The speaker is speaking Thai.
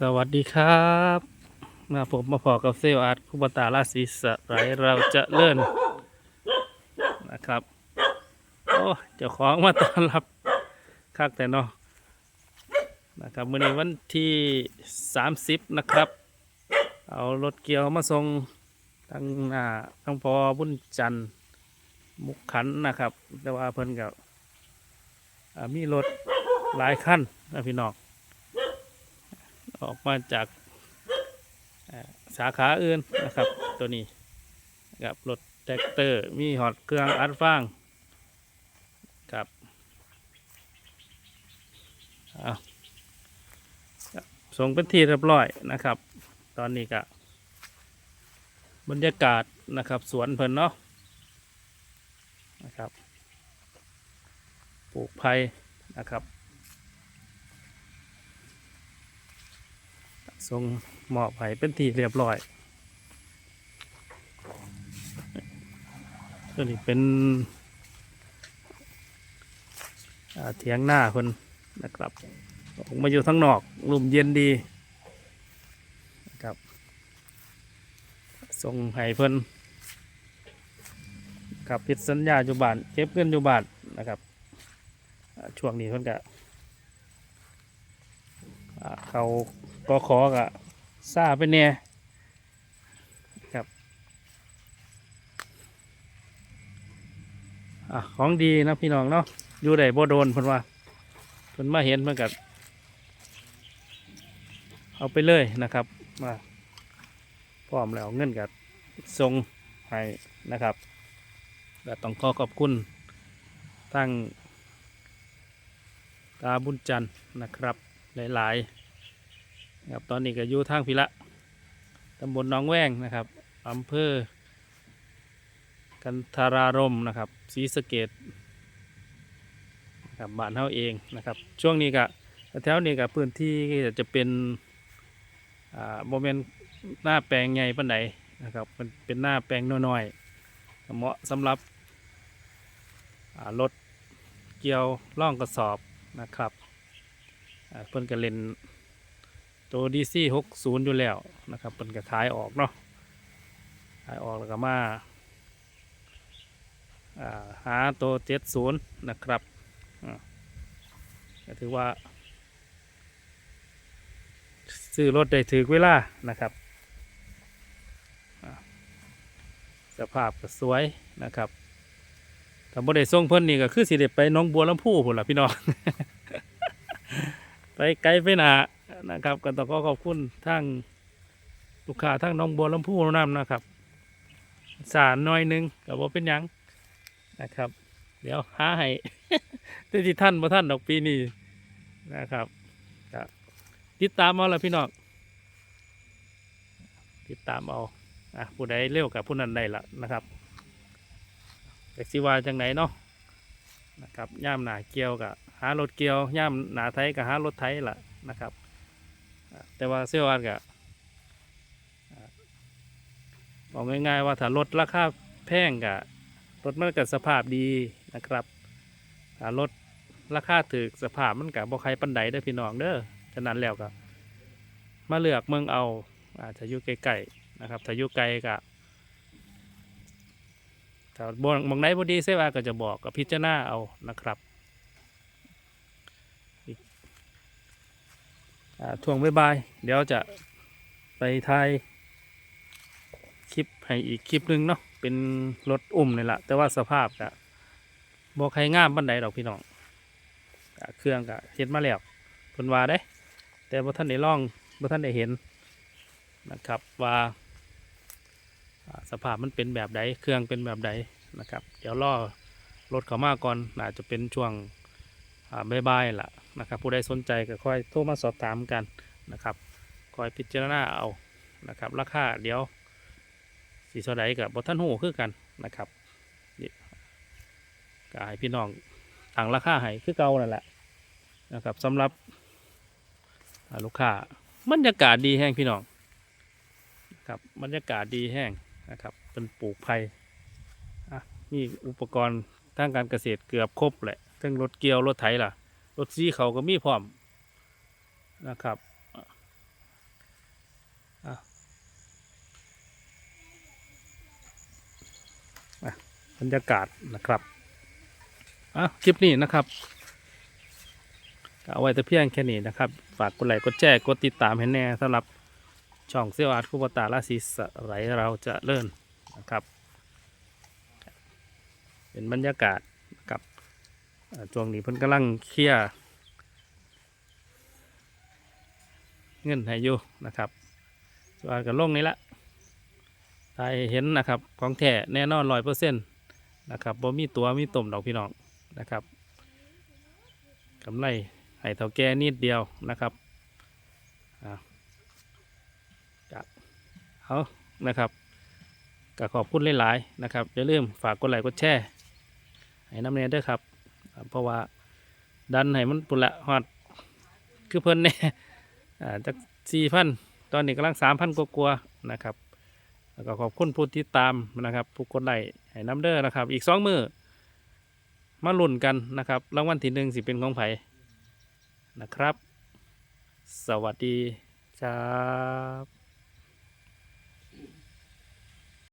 สวัสดีครับ มาผมมาพอกับเซลอาร์ตคุบตาราศีสไลเราจะเลื่อนนะครับ โอ้เจ้าของมาต้อนรับคักแต่เนาะนะครับมื่อนี้วันที่ 30 นะครับ เอารถเกียวมาส่งทางหน้าทางพอบุญจันทร์มุกขันนะครับ แต่ว่าเพิ่นกับมีรถหลายคันนะพี่น้อง ออกมาจากสาขาอื่นนะครับ ตัวนี้กับรถแท็กเตอร์มีหอดเครื่องอัดฟางครับอะครับส่งเป็นที่เรียบร้อยนะครับ ตอนนี้ก็บรรยากาศนะครับ สวนเพิ่นเนาะนะครับปลูกไผ่นะครับ ส่งหมอบให้เป็นที่เรียบร้อย ตัวนี้เป็นเถียงหน้าคนนะครับออกมาอยู่ทั้งนอกลมเย็นดีนะครับส่งให้เพิ่นกับพิดสัญญาอยู่บ้านเก็บเงินอยู่บ้านนะครับช่วงนี้เพิ่นก็เขา ก็ขอกะซาไปเนี่ยครับอะของดีนะพี่น้องเนาะอยู่ได้บ่โดนเพิ่นว่าเพิ่นมาเห็นเพิ่นกัเอาไปเลยนะครับมาพร้อมแล้วเงินกับส่งให้นะครับและต้องขอขอบคุณทั้งตาบุญจันทร์นะครับหลาย ๆ ครับตอนนี้ก็อยู่ทางพิละตำบลหน้องแวงนะครับอำเภอ กันทารารมนะครับศรีสะเกดครับบ้านเฮาเองนะครับ ช่วงนี้ก็แถวนี้ก็พื้นที่จะเป็นอ่าโมเมนต์หน้าแปลงใหญ่ปานใดนะครับมันเป็นหน้าแปลงน้อยๆเหมาะสำหรับรถเกี่ยวล่องกระสอบนะครับเพิ่อนก็เล่น ตัวดีซี่หกศูนย์อยู่แล้วนะครับเป็นกระขายออกเนาะขายออกแล้วก็มาหาตัวเจ็ดศูนย์นะครับก็ถือว่า ซื้อรถได้ถือเวลานะครับสภาพก็สวยนะครับถ้าบ่ได้ส่งเพิ่นนี่ก็คือสิได้ไปน้องบัวลำพูพุ่นล่ะพี่น้อง ไปไกลไปหนา นะครับก็ต้องขอขอบคุณทั้งลูกค้าทั้งน้องบัวลำพูน้ำนะครับ สารน้อยหนึงกับว่าเป็นยังนะครับ เดี๋ยวหาให้แต่ที่ท่านบ่ท่านดอกปีนี้นะครับก็ติดตามเอาละพี่น้องติดตามเอาอะผู้ใดเร็วกับผู้นั้นได้ละนะครับแต่สิว่าจังไหนเนาะนะครับย่ามหนาเกียวกับหารถเกี่ยวย่ามหนาไทยกับหารถไทยละนะครับ แต่ว่าเซลล์อันกับบอกง่ายๆว่าถ้ารถราคาแพงกับรถมันกับสภาพดีนะครับถ้ารถราคาถือสภาพมันกับบ่ใครปันใดเด้พี่น้องเด้อฉะนั้นแล้วก็มาเลือกเมืองเอาอาจจะอยู่ใกล้ๆนะครับถ้าอยู่ไกลก็ถ้าบมองไหนบ่ดีเซว่าก็จะบอกกับพิจารณาเอานะครับ อ่า ช่วงบ่ายเดี๋ยวจะไปถ่ายคลิปให้อีกคลิปหนึ่งเนาะเป็นรถอุ้มนี่แหละแต่ว่าสภาพกะบอกใครงามบันไดดอกพี่น้องเครื่องกะเห็นมาแล้วเพิ่นว่าได้ แต่บ่ท่านได้ลองบ่ท่านได้เห็นนะครับว่าสภาพมันเป็นแบบใดเครื่องเป็นแบบใดนะครับ เดี๋ยวรอรถเขามาก่อนอาจจะเป็นช่วงอ่าบ่ายๆล่ะ นะครับผู้ใดสนใจก็ค่อยโทรมาสอบถามกันนะครับคอยพิจารณาเอานะครับราคาเดี๋ยวสีสดใดกับบท่านหูคือกันนะครับก็ให้พี่น้องต่างราคาให้คือเก่านั่นแหละนะครับสำหรับลูกค้าบรรยากาศดีแห้งพี่น้องนะครับบรรยากาศดีแห้งนะครับเป็นปลูกไผ่อะมีอุปกรณ์ทางการเกษตรเกือบครบแหละทั้งรถเกี่ยวรถไถล่ะ รถซีเขาก็มีพร้อมนะครับบรรยากาศนะครับอะคลิปนี้นะครับเอาไว้แต่เพียงแค่นี้นะครับ ฝากกดไลค์กดแชร์กดติดตามให้แน่สำหรับช่องเซียวอาร์ตคุปตาราศีสไรเราจะเลื่อนนะครับ เป็นบรรยากาศ ช่วงนี้เพิ่นกำลังเคลียร์เงินให้อยู่นะครับส่วนกับลงนี้ละทายเห็นนะครับของแท้แน่นอนร้อยเปอร์เซ็นต์นะครับบ่มีตัวมีตมดอกพี่น้องนะครับกำไรให้เท่าแก่นิดเดียวนะครับอ่าก็เอานะครับก็ขอบคุณหลาย ๆ นะครับอย่าลืมฝากกดไลค์กดแชร์ให้น้ำเนยด้วยครับ เพราะว่าดันให้มันปุ่นละฮอดคือเพิ่นเนี่ยอาจากสี่พันตอนนี้กำลังสามพันกว่าๆนะครับ แล้วก็ขอบคุณผู้ที่ตามนะครับผู้กดไลค์ให้น้ำเด้อนะครับ อีกสองมือมาลุ้นกันนะครับรางวัลที่หนึ่งสิเป็นของไผนะครับ สวัสดีครับ